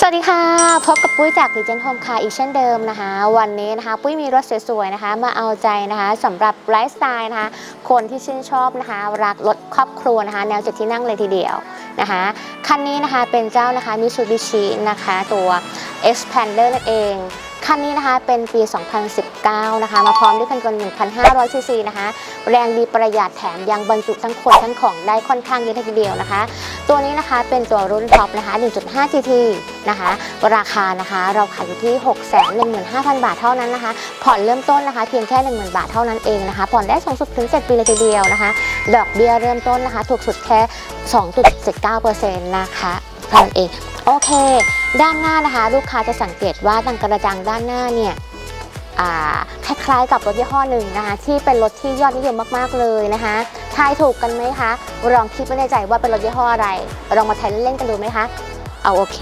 สวัสดีค่ะ พบกับปุ้ยจากดิจิทัลโฮมค่ะอีกเช่นเดิมนะคะ วันนี้นะคะปุ้ยมีรถสวยๆนะคะ มาเอาใจนะคะสำหรับไลฟ์สไตล์นะคะ คนที่ชื่นชอบนะคะ รักรถครอบครัวนะคะ แนวเจ็ดที่นั่งเลยทีเดียวนะคะ คันนี้นะคะเป็นเจ้านะคะ Mitsubishi นะคะ ตัว Expander นั่นเอง คันนี้นะคะเป็นปี 2019 นะคะ มาพร้อมด้วยเครื่อนต์1,500ซีซีนะคะ แรงดีประหยัดแถมยังบรรจุทั้งคนทั้งของได้ค่อนข้างเยอะทีเดียวนะคะ ตัวนี้นะคะเป็นตัวรุ่นท็อปนะคะ 1.5 GT นะคะ ราคานะคะเราขายอยู่ที่ 615,000 บาทเท่านั้นนะคะ ผ่อนเริ่มต้นนะคะ เพียงแค่ 10,000 บาทเท่านั้นเองนะคะ ผ่อนได้สูงสุดถึง 7 ปีเลยทีเดียวนะคะ ดอกเบี้ยเริ่มต้นนะคะ ถูกสุดแค่ 2.79%นะคะเท่านั้นเอง โอเค ด้านหน้านะคะ ลูกค้าจะสังเกตว่าดังกระจังด้านหน้าเนี่ยคล้ายๆกับรถยี่ห้อหนึ่งนะคะ ที่เป็นรถที่ยอดนิยมมากๆเลยนะคะทายถูกกันไหมคะลองคิดไว้ในใจว่าเป็นรถยี่ห้ออะไรลองมาใช้เล่นๆกันดูไหมคะเอาโอเค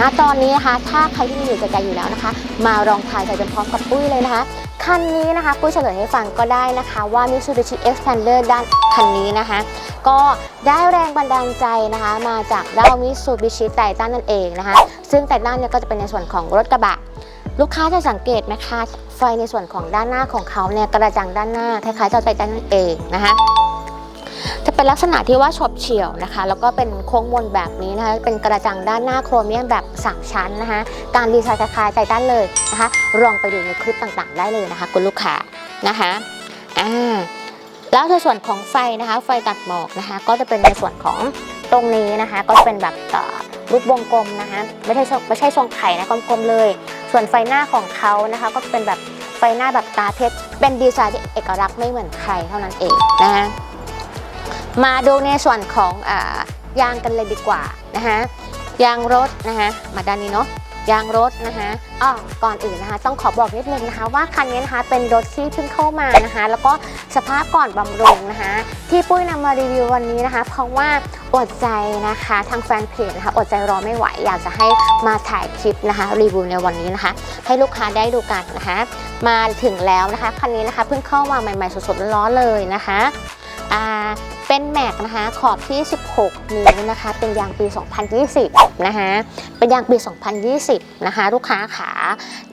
นะตอนนี้นะคะ ถ้าใครที่มีอยู่ใจอยู่แล้วนะคะ มาลองทายใจเป็นพร้อมกับปุ้ยเลยนะคะ คันนี้นะคะปุ้ยเฉลยให้ฟังก็ได้นะคะว่า Mitsubishi Xpander ด้านคันนี้นะคะ ก็ได้แรงบันดาลใจนะคะ มาจากด้า Mitsubishi ไททันนั่นเองนะคะ ซึ่งไททันเนี่ยก็จะเป็นในส่วนของรถกระบะ ลูกค้าจะสังเกตไหมคะไฟในส่วนของด้านหน้าของเขาเนี่ยกระจังด้านหน้าคล้ายๆเจ้าไททันนั่นเองนะคะ จะเป็นลักษณะที่ว่าฉบเฉี่ยวนะคะ แล้วก็เป็นโค้งมนแบบนี้นะคะ เป็นกระจังด้านหน้าโครเมียมแบบ3ชั้นนะคะ การดีไซน์คล้ายๆไททันเลยนะคะ ลองไปดูในคลิปต่างๆ ได้เลยนะคะ คุณลูกค้านะคะอ่าแล้วในส่วนของไฟนะคะ ไฟตัดหมอกนะคะ ก็จะเป็นในส่วนของตรงนี้นะคะ ก็จะเป็นแบบรูปวงกลมนะคะ ไม่ใช่ไม่ใช่ทรงไข่นะกลมๆเลย ส่วนไฟหน้าของเขานะคะ ก็เป็นแบบไฟหน้าแบบตาเพชร เป็นดีไซน์ที่เอกลักษณ์ไม่เหมือนใครเท่านั้นเองนะคะ มาดูในส่วนของอยางกันเลยดีกว่านะคะยางรถนะคะมาด้านนี้เนาะยางรถนะคะอ้อก่อนอื่นนะคะ ต้องขอบอกนิดนึงนะคะ ว่าคันนี้นะคะเป็นรถที่เพิ่งเข้ามานะคะ แล้วก็สภาพก่อนบำรุงนะคะ ที่ปุ้ยนำมารีวิววันนี้นะคะ เพราะว่าอดใจนะคะ ทางแฟนเพจนะคะอดใจรอไม่ไหว อยากจะให้มาถ่ายคลิปนะคะ รีวิวในวันนี้นะคะ ให้ลูกค้าได้ดูกันนะคะ มาถึงแล้วนะคะคันนี้นะคะเพิ่งเข้ามาใหม่ๆสดๆร้อนๆเลยนะคะอ่า เป็นแม็กนะคะขอบที่ 16 นิ้วนะคะ เป็นยางปี 2020 นะคะเป็นยางปี 2020 นะคะ ลูกค้าขา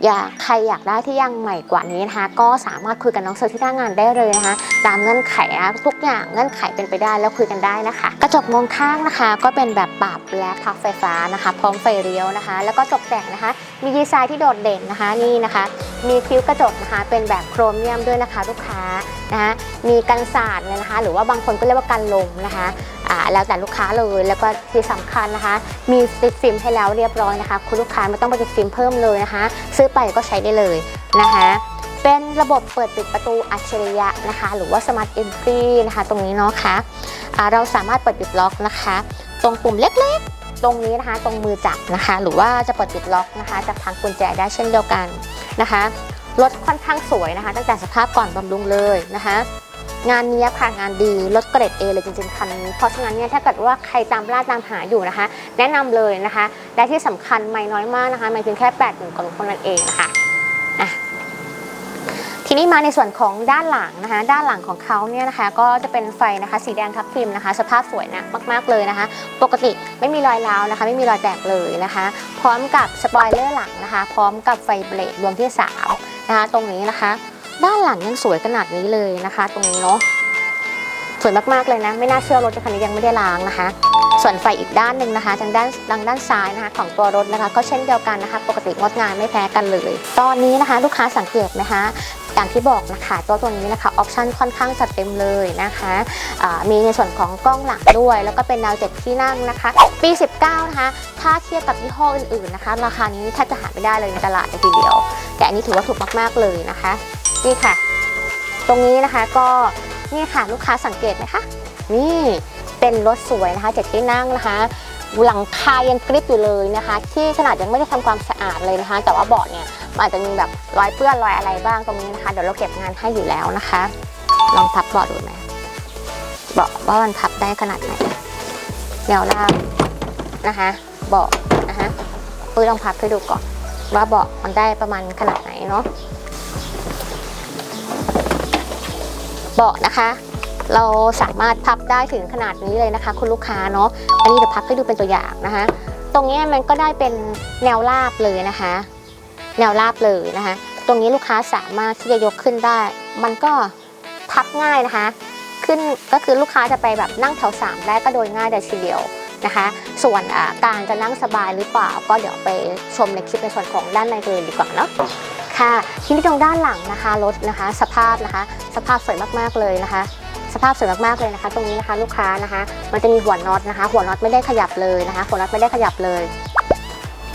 อยากใครอยากได้ที่ยางใหม่กว่านี้นะคะ ก็สามารถคุยกับน้องเซอร์ที่หน้างานได้เลยนะคะ ตามเงื่อนไขนะทุกอย่างเงื่อนไขเป็นไปได้แล้วคุยกันได้นะคะ กระจกมองข้างนะคะ ก็เป็นแบบปรับและพับไฟฟ้านะคะ พร้อมไฟเลี้ยวนะคะ แล้วก็ตกแต่งนะคะ มีดีไซน์ที่โดดเด่นนะคะนี่นะคะ มีคิ้วกระจกนะคะ เป็นแบบโครเมียมด้วยนะคะ ลูกค้านะคะมีกันสาดเลยนะคะ หรือว่าบางคนก็เรียกว่ากันลมนะคะแล้วแต่ลูกค้าเลยแล้วก็ที่สำคัญนะคะ มีติดฟิล์มให้แล้วเรียบร้อยนะคะ คุณลูกค้าไม่ต้องไปติดฟิล์มเพิ่มเลยนะคะ ซื้อไปก็ใช้ได้เลยนะคะเป็นระบบเปิดปิดประตูอัจฉริยะนะคะ หรือว่า Smart Entry นะคะ ตรงนี้เนาะคะอ่าเราสามารถเปิดปิดล็อกนะคะ ตรงปุ่มเล็กๆ ตรงนี้นะคะ ตรงมือจับนะคะ หรือว่าจะเปิดปิดล็อกนะคะจากทางกุญแจได้เช่นเดียวกันนะคะรถค่อนข้างสวยนะคะ ตั้งแต่สภาพก่อนบำรุงเลยนะคะ งานเนี้ยค่ะงานดีรถเกรด A เลยจริงๆคันนี้เพราะฉะนั้นเนี่ยถ้าเกิดว่าใครตามล่าตามหาอยู่นะคะ แนะนำเลยนะคะ และที่สำคัญไม่น้อยมากนะคะไม่เพียงแค่8ปดหมื่นกว่าคนนั้นเองะคะ่ะทีนี้มาในส่วนของด้านหลังนะคะ ด้านหลังของเขาเนี่ยนะคะ ก็จะเป็นไฟนะคะสีแดงทับทิล์มนะคะ สภาพสวยนะมาก ๆเลยนะคะ ปกติไม่มีรอยร้าวนะคะ ไม่มีรอยแตกเลยนะคะ พร้อมกับสปอยเลอร์หลังนะคะ พร้อมกับไฟเบรกดวงที่สามนะคะ ตรงนี้นะคะ ด้านหลังยังสวยขนาดนี้เลยนะคะ ตรงนี้เนาะสวยมากๆเลยนะ ไม่น่าเชื่อรถคันนี้ยังไม่ได้ล้างนะคะ ส่วนไฟอีกด้านหนึ่งนะคะทางด้านทางด้านซ้ายนะคะ ของตัวรถนะคะ ก็เช่นเดียวกันนะคะ ปกติงดงามไม่แพ้กันเลย ตอนนี้นะคะ ลูกค้าสังเกตไหมคะอย่างที่บอกนะคะตัวตัวนี้นะคะออปชั่นค่อนข้างจัดเต็มเลยนะคะมีในส่วนของกล้องหลังด้วย แล้วก็เป็นดาวเจ็ดที่นั่งนะคะ ปี 19 นะคะ ถ้าเทียบกับยี่ห้ออื่นๆนะคะ ราคานี้แทบจะหาไม่ได้เลยในตลาดเลยทีเดียว แต่อันนี้ถือว่าถูกมากๆเลยนะคะ นี่ค่ะ ตรงนี้นะคะก็นี่ค่ะลูกค้าสังเกตไหมคะ นี่เป็นรถสวยนะคะเจ็ดที่นั่งนะคะหลังคายังกริบอยู่เลยนะคะ ที่ขนาดยังไม่ได้ทำความสะอาดเลยนะคะ แต่ว่าเบาะเนี่ยมันอาจจะมีแบบรอยเปื้อนรอยอะไรบ้างตรงนี้นะคะเดี๋ยวเราเก็บงานให้อยู่แล้วนะคะ ลองพับเบาะดูไหมเบาะว่ามันพับได้ขนาดไหนแนวล่างนะคะเบาะนะคะปุ้ยลองพับให้ดูก่อนว่าเบาะมันได้ประมาณขนาดไหนเนาะ เบาะนะคะ เราสามารถพับได้ถึงขนาดนี้เลยนะคะ คุณลูกค้าเนาะอันนี้เดี๋ยวพับให้ดูเป็นตัวอย่างนะคะ ตรงนี้มันก็ได้เป็นแนวราบเลยนะคะ แนวราบเลยนะคะ ตรงนี้ลูกค้าสามารถที่จะยกขึ้นได้ มันก็พับง่ายนะคะ ขึ้นก็คือลูกค้าจะไปแบบนั่งแถวสามได้ก็โดยง่ายเลยทีเดียวนะคะ ส่วนการจะนั่งสบายหรือเปล่า ก็เดี๋ยวไปชมในคลิปในส่วนของด้านในกันเลยดีกว่าเนาะ ค่ะที่นี่ตรงด้านหลังนะคะรถนะคะ สภาพนะคะ สภาพสวยมากๆเลยนะคะ สภาพสวยมากๆเลยนะคะ ตรงนี้นะคะลูกค้านะคะ มันจะมีหัวน็อตนะคะ หัวน็อตไม่ได้ขยับเลยนะคะ หัวน็อตไม่ได้ขยับเลย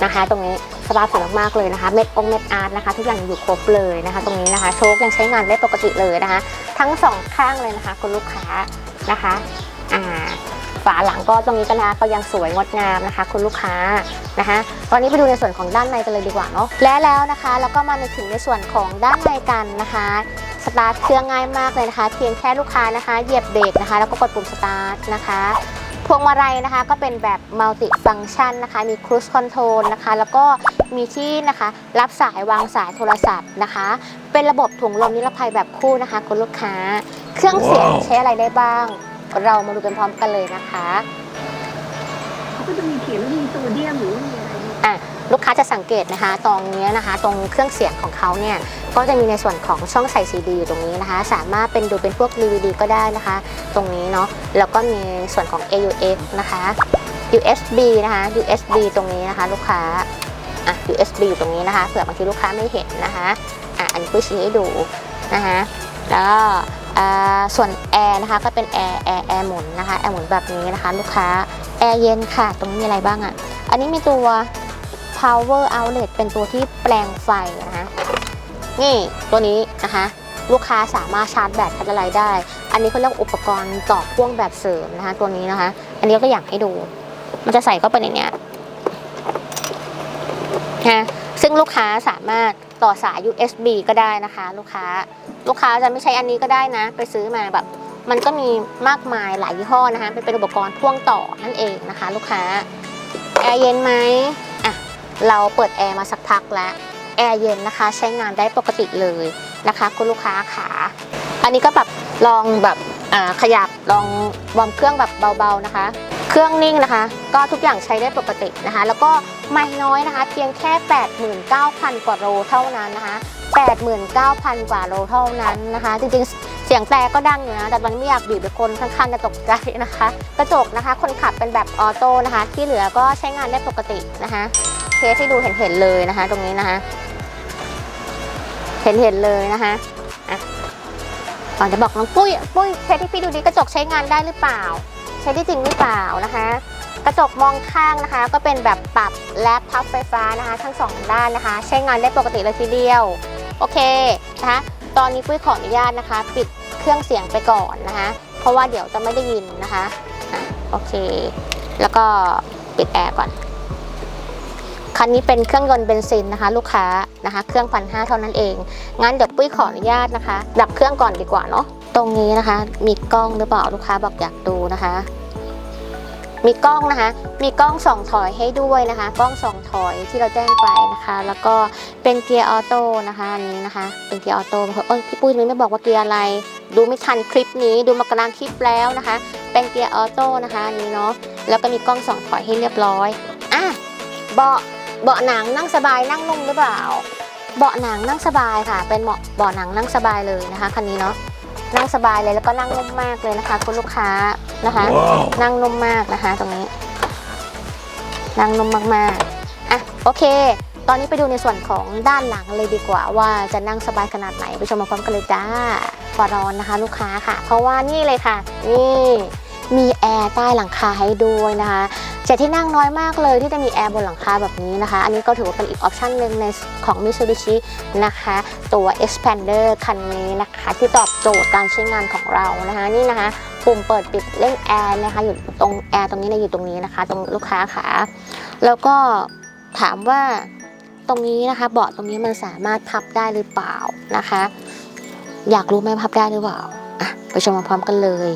นะคะ ตรงนี้สภาพสวยมากๆเลยนะคะ เม็ดองเม็ดอาร์ตนะคะ ทุกอย่างอยู่ครบเลยนะคะ ตรงนี้นะคะ โชคยังใช้งานได้ปกติเลยนะคะ ทั้งสองข้างเลยนะคะคุณลูกค้านะคะ อ่า ฝาหลังก็ตรงนี้ก็นะคะก็ยังสวยงดงามนะคะ คุณลูกค้านะคะตอนนี้ไปดูในส่วนของด้านในกันเลยดีกว่าเนาะและแล้วนะคะ แล้วก็มาในถึงในส่วนของด้านในกันนะคะสตาร์ทเครื่องง่ายมากเลยนะคะ เพียงแค่ลูกค้านะคะเหยียบเบรกนะคะ แล้วก็กดปุ่มสตาร์ทนะคะพวงมาลัยนะคะก็เป็นแบบมัลติฟัง c t ชันนะคะ มีครู i คอนโทรลนะคะ แล้วก็มีที่นะคะ รับสายวางสายโทรศัพท์นะคะ เป็นระบบถุงลมนิรภัยแบบคู่นะคะคุณลูกค้า เครื่องเสียงว้าวใช้อะไรได้บ้าง เรามาดูกันพร้อมกันเลยนะคะเขาก็จะมีเขียนว่ามีโซเดียมหรือว่ามีอะไรเนี่ยอะลูกค้าจะสังเกตนะคะตรงเนี้ยนะคะ ตรงเครื่องเสียงของเขาเนี่ยก็จะมีในส่วนของช่องใส่ซีดีอยู่ตรงนี้นะคะ สามารถเป็นดูเป็นพวก DVD ก็ได้นะคะ ตรงนี้เนาะแล้วก็มีส่วนของ AUX นะคะ USB นะคะ USB ตรงนี้นะคะ ลูกค้าอะ USB อยู่ตรงนี้นะคะเผื่อบางทีลูกค้าไม่เห็นนะคะอะอันนี้ปุ้ยชี้ให้ดูนะคะแล้วก็อ่า ส่วนแอร์นะคะก็เป็นแอร์แอร์แอร์หมุนนะคะแอร์หมุนแบบนี้นะคะลูกค้าแอร์เย็นค่ะ ตรงนี้มีอะไรบ้างอะ อันนี้มีตัว power outlet เป็นตัวที่แปลงไฟนะคะนี่ตัวนี้นะคะลูกค้าสามารถชาร์จแบตชาร์จอะไรได้ อันนี้เขาเรียกอุปกรณ์ต่อพ่วงแบบเสริมนะคะ ตัวนี้นะคะ อันนี้ก็อยากให้ดู มันจะใส่เข้าไปในเนี้ยนะซึ่งลูกค้าสามารถต่อสาย USB ก็ได้นะคะ ลูกค้า ลูกค้าจะไม่ใช้อันนี้ก็ได้นะ ไปซื้อมาแบบ มันก็มีมากมายหลายยี่ห้อนะคะเป็นอุปกรณ์พ่วงต่อนั่นเองนะคะ ลูกค้าแอร์เย็นไหมอะเราเปิดแอร์มาสักพักแล้วแอร์เย็นนะคะใช้งานได้ปกติเลยนะคะ คุณลูกค้าขาอันนี้ก็แบบลองแบบขยับลองวอร์มเครื่องแบบเบาๆนะคะ เครื่องนิ่งนะคะ ก็ทุกอย่างใช้ได้ปกตินะคะ แล้วก็ไม่น้อยนะคะ เพียงแค่ 89,000 กว่าโลเท่านั้นนะคะ 89,000 กว่าโลเท่านั้นนะคะ จริงๆ เสียงแต่ก็ดังอยู่นะ แต่ตอนนี้ไม่อยากบีบคนข้างๆจะตกใจนะคะ กระจกนะคะ คนขับเป็นแบบออโต้นะคะ ที่เหลือก็ใช้งานได้ปกตินะคะเทสให้ดูเห็นเห็นๆเลยนะคะ ตรงนี้นะคะเห็นเห็นๆเลยนะคะก่อนจะบอกน้องปุ้ยปุ้ยเทสให้พี่ดูดิกระจกใช้งานได้หรือเปล่า ใช้ได้จริงหรือเปล่านะคะกระจกมองข้างนะคะ ก็เป็นแบบปรับและพับไฟฟ้านะคะ ทั้งสองด้านนะคะ ใช้งานได้ปกติเลยทีเดียว โอเคนะคะตอนนี้ปุ้ยขออนุญาตนะคะ ปิดเครื่องเสียงไปก่อนนะคะ เพราะว่าเดี๋ยวจะไม่ได้ยินนะคะโอเค แล้วก็ปิดแอร์ก่อนคันนี้เป็นเครื่องยนต์เบนซินนะคะ ลูกค้านะคะ เครื่องพันห้าเท่านั้นเอง งั้นเดี๋ยวปุ้ยขออนุญาตนะคะ ดับเครื่องก่อนดีกว่าเนาะตรงนี้นะคะ มีกล้องหรือเปล่าลูกค้าบอกอยากดูนะคะ มีกล้องนะคะ มีกล้องสองถอยให้ด้วยนะคะ กล้องสองถอยที่เราแจ้งไปนะคะ แล้วก็เป็นเกียร์ออโต้นะคะอันนี้นะคะ เป็นเกียร์ออโต้เอ้ยพี่ปุ้ยไม่บอกว่าเกียร์อะไร ดูไม่ทันคลิปนี้ ดูมากลางคลิปแล้วนะคะ เป็นเกียร์ออโต้นะคะอันนี้เนาะ แล้วก็มีกล้องสองถอยให้เรียบร้อย อะ เบาะ เบาะหนังนั่งสบายนั่งนุ่มหรือเปล่า เบาะหนังนั่งสบายค่ะ เป็นเบาะเบาะหนังนั่งสบายเลยนะคะคันนี้เนาะ นั่งสบายเลยแล้วก็นั่งนุ่มมากเลยนะคะคุณลูกค้านะคะว้าวนั่งนุ่มมากนะคะ ตรงนี้ นั่งนุ่มมากๆอะโอเค ตอนนี้ไปดูในส่วนของด้านหลังเลยดีกว่า ว่าจะนั่งสบายขนาดไหนไปชมมาพร้อมกันเลยจ้าฟอร้อนนะคะ ลูกค้าค่ะ เพราะว่านี่เลยค่ะ นี่มีแอร์ใต้หลังคาให้ด้วยนะคะ เจ็ดที่นั่งน้อยมากเลยที่จะมีแอร์บนหลังคาแบบนี้นะคะ อันนี้ก็ถือว่าเป็นอีกออปชันหนึ่งในของ Mitsubishi นะคะ ตัว Expander คันนี้นะคะ ที่ตอบโจทย์การใช้งานของเรานะคะ นี่นะคะปุ่มเปิดปิดเร่งแอร์นะคะอยู่ตรงแอร์ตรงนี้นะอยู่ตรงนี้นะคะ ตรงลูกค้าขาแล้วก็ถามว่าตรงนี้นะคะ เบาะตรงนี้มันสามารถพับได้หรือเปล่านะคะ อยากรู้ไหมพับได้หรือเปล่า อะไปชมพร้อมกันเลย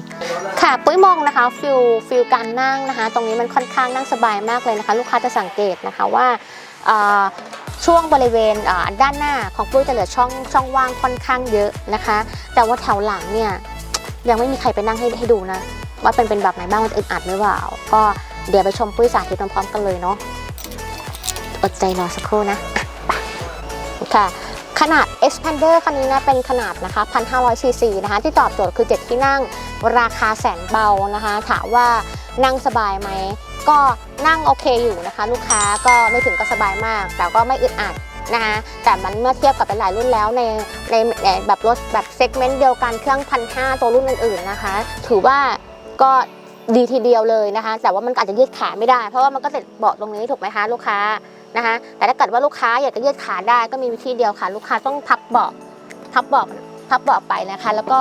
ค่ะปุ้ยมองนะคะฟิลฟิลการนั่งนะคะ ตรงนี้มันค่อนข้างนั่งสบายมากเลยนะคะ ลูกค้าจะสังเกตนะคะว่าช่วงบริเวณด้านหน้าของปุ้ยจะเหลือช่องช่องว่างค่อนข้างเยอะนะคะ แต่ว่าแถวหลังเนี่ยยังไม่มีใครไปนั่งให้ให้ดูนะ ว่าเป็นเป็นแบบไหนบ้างมันอึดอัดหรือเปล่า ก็เดี๋ยวไปชมปุ้ยสาธิตพร้อมๆกันเลยเนาะอดใจรอสักครู่นะค่ะ ขนาด expander คันนี้นะเป็นขนาดนะคะ 1,500 cc นะคะ ที่ตอบโจทย์คือ 7 ที่นั่งราคาแสนเบานะคะ ถามว่านั่งสบายไหม ก็นั่งโอเคอยู่นะคะ ลูกค้าก็ไม่ถึงกับสบายมาก แต่ก็ไม่อึดอัดนะคะแต่มันเมื่อเทียบกับหลายรุ่นแล้วในในในแบบรถแบบเซกเมนต์เดียวกันเครื่องพันห้าตัวรุ่นอื่นๆนะคะ ถือว่าก็ดีทีเดียวเลยนะคะ แต่ว่ามันอาจจะยืดขาไม่ได้ เพราะว่ามันก็ติดเบาะตรงนี้ถูกไหมคะลูกค้า นะคะแต่ถ้าเกิดว่าลูกค้าอยากจะยืดขาได้ก็มีวิธีเดียวค่ะ ลูกค้าต้องพับเบาะพับเบาะพับเบาะไปนะคะ แล้วก็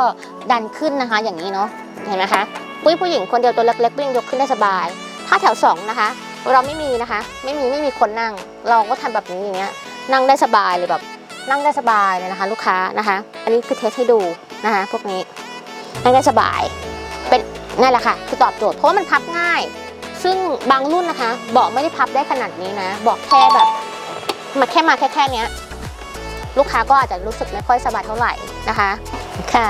ดันขึ้นนะคะ อย่างนี้เนาะเห็นไหมคะปุ้ยผู้หญิงคนเดียวตัวเล็กๆก็ยังยกขึ้นได้สบาย ถ้าแถวสองนะคะ เราไม่มีนะคะ ไม่มีไม่มีคนนั่ง เราก็ทำแบบนี้อย่างเงี้ยนั่งได้สบายเลยแบบนั่งได้สบายเลยนะคะ ลูกค้านะคะ อันนี้คือเทสให้ดูนะคะ พวกนี้นั่งได้สบายเป็นนั่นแหละค่ะ คือตอบโจทย์เพราะมันพับง่าย ซึ่งบางรุ่นนะคะเบาะไม่ได้พับได้ขนาดนี้นะเบาะแค่แบบมาแค่มาแค่แค่เนี้ยลูกค้าก็อาจจะรู้สึกไม่ค่อยสบายเท่าไหร่นะคะค่ะ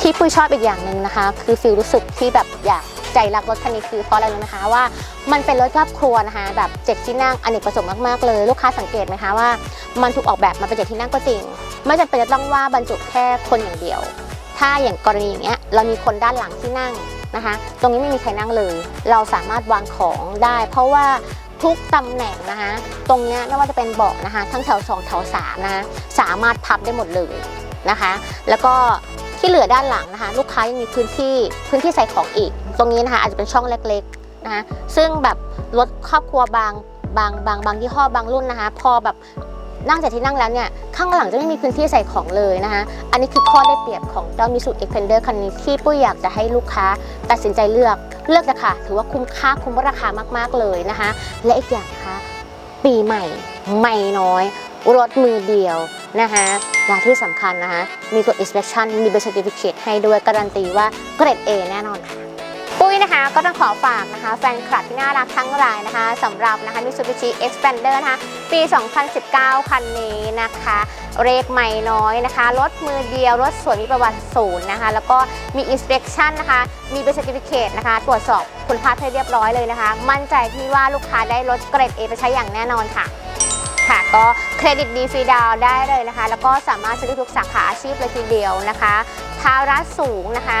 ที่ปุ้ยชอบอีกอย่างหนึ่งนะคะ คือฟีลรู้สึกที่แบบอยากใจรักรถคันนี้คือเพราะอะไรรู้ไหมคะว่ามันเป็นรถครอบครัวนะคะแบบเจ็ดที่นั่งอเนกประสงค์มากๆเลยลูกค้าสังเกตไหมคะว่า มันถูกออกแบบมาเป็นเจ็ดที่นั่งก็จริง ไม่จำเป็นจะต้องว่าบรรจุแค่คนอย่างเดียว ถ้าอย่างกรณีอย่างเงี้ยเรามีคนด้านหลังที่นั่งนะคะ ตรงนี้ไม่มีใครนั่งเลย เราสามารถวางของได้ เพราะว่าทุกตำแหน่งนะคะ ตรงนี้ไม่ว่าจะเป็นเบาะนะคะ ทั้งแถว2แถว3นะคะสามารถพับได้หมดเลยนะคะ แล้วก็ที่เหลือด้านหลังนะคะ ลูกค้ายังมีพื้นที่พื้นที่ใส่ของอีก ตรงนี้นะคะอาจจะเป็นช่องเล็กๆนะคะซึ่งแบบรถครอบครัวบางบางบางบางยี่ห้อบางรุ่นนะคะ พอแบบ นั่งจากที่นั่งแล้วเนี่ยข้างหลังจะไม่มีพื้นที่ใส่ของเลยนะคะอันนี้คือข้อได้เปรียบของเจ้ามิสู Expander คันนี้ที่ปุ้ยอยากจะให้ลูกค้าตัดสินใจเลือกเลือกนะคะถือว่าคุ้มค่าคุ้มราคามากๆเลยนะคะ และอีกอย่างนะคะปีใหม่ไม่น้อยรถมือเดียวนะคะและที่สำคัญนะคะมีตัว inspection มีใบ certificate ให้ด้วยการันตีว่าเกรด A แน่นอนค่ะ ปุ้ยนะคะก็ต้องขอฝากนะคะแฟนคลับที่น่ารักทั้งหลายนะคะสำหรับนะคะ Mitsubishi Expander นะคะปี 2019 คันนี้นะคะเรกใหม่น้อยนะคะรถมือเดียวรถสวยมีประวัติศูนย์นะคะแล้วก็มี inspection นะคะมีใบ certificate นะคะตรวจสอบคุณภาพให้เรียบร้อยเลยนะคะ มั่นใจที่ว่าลูกค้าได้รถเกรด A ไปใช้อย่างแน่นอนค่ะค่ะก็เครดิตดีฟรีดาวได้เลยนะคะ แล้วก็สามารถซื้อทุกสาขาอาชีพเลยทีเดียวนะคะภาระสูงนะคะ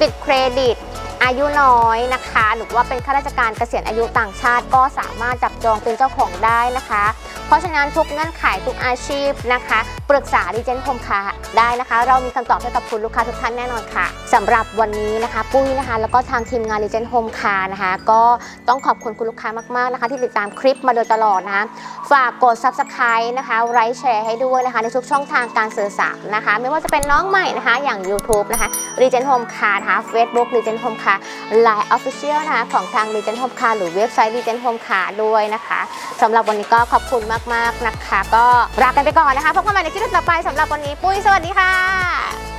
ติดเครดิต อายุน้อยนะคะ หรือว่าเป็นข้าราชการเกษียณอายุต่างชาติ ก็สามารถจับจองเป็นเจ้าของได้นะคะ เพราะฉะนั้นทุกเงื่อนไขทุกอาชีพนะคะปรึกษาดีเจนคมคาได้นะคะ เรามีคำตอบให้กับคุณลูกค้าทุกท่านแน่นอนค่ะสำหรับวันนี้นะคะ ปุ้ยนะคะ แล้วก็ทางทีมงานดีเจนโฮมคานะคะ ก็ต้องขอบคุณคุณลูกค้ามากๆนะคะ ที่ติดตามคลิปมาโดยตลอดนะคะฝากกด subscribe นะคะไลค์แชร์ให้ด้วยนะคะ ในทุกช่องทางการสื่อสารนะคะ ไม่ว่าจะเป็นน้องใหม่นะคะ อย่าง YouTube นะคะ Regent Home Car นะคะ Facebook Regent Home Car Line Official นะคะของทาง Regent Home Car หรือเว็บไซต์ Regent Home Car ด้วยนะคะสำหรับวันนี้ก็ขอบคุณมากๆนะคะ ก็ลากันไปก่อนนะคะพบกันใหม่ในคลิปต่อไปสำหรับวันนี้ปุ้ยสวัสดีค่ะ